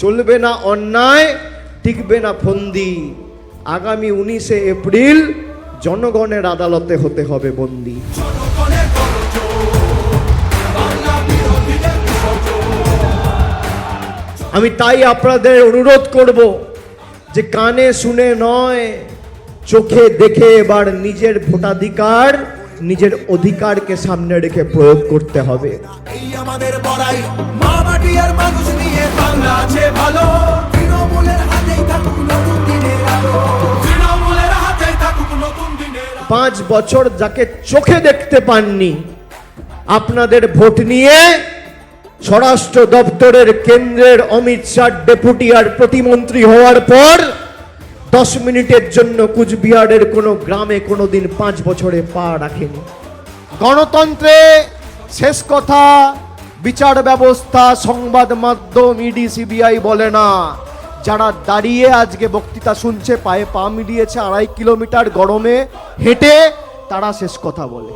চলবে না অন্যায়, টিকবে না ফন্দি। আগামী উনিশে এপ্রিল জনগণের আদালতে হতে হবে বন্দি। আমি তাই আপনাদের অনুরোধ করব যে কানে শুনে নয়, চোখে দেখে এবার নিজের ভোটাধিকার, নিজের অধিকারকে সামনে রেখে প্রয়োগ করতে হবে। আমাদের বড়াই, মা মাটি আর মানুষ নিয়ে পাঁচ বছর যাকে চোখে দেখতে পাননি, আপনাদের ভোট নিয়ে স্বরাষ্ট্র দপ্তরের কেন্দ্রের অমিত শাহ ডেপুটি আর প্রতিমন্ত্রী হওয়ার পর দশ মিনিটের জন্য কুচবিহারের কোনো গ্রামে কোনোদিন পাঁচ বছরে পা রাখেনি। গণতন্ত্রে শেষ কথা, বিচার ব্যবস্থা, সংবাদ মাধ্যম ইডি সিবিআই বলে না। যারা দাঁড়িয়ে আজকে বক্তৃতা শুনছে, পায়ে পা মিলিয়েছে আড়াই কিলোমিটার গরমে হেঁটে তারা শেষ কথা বলে।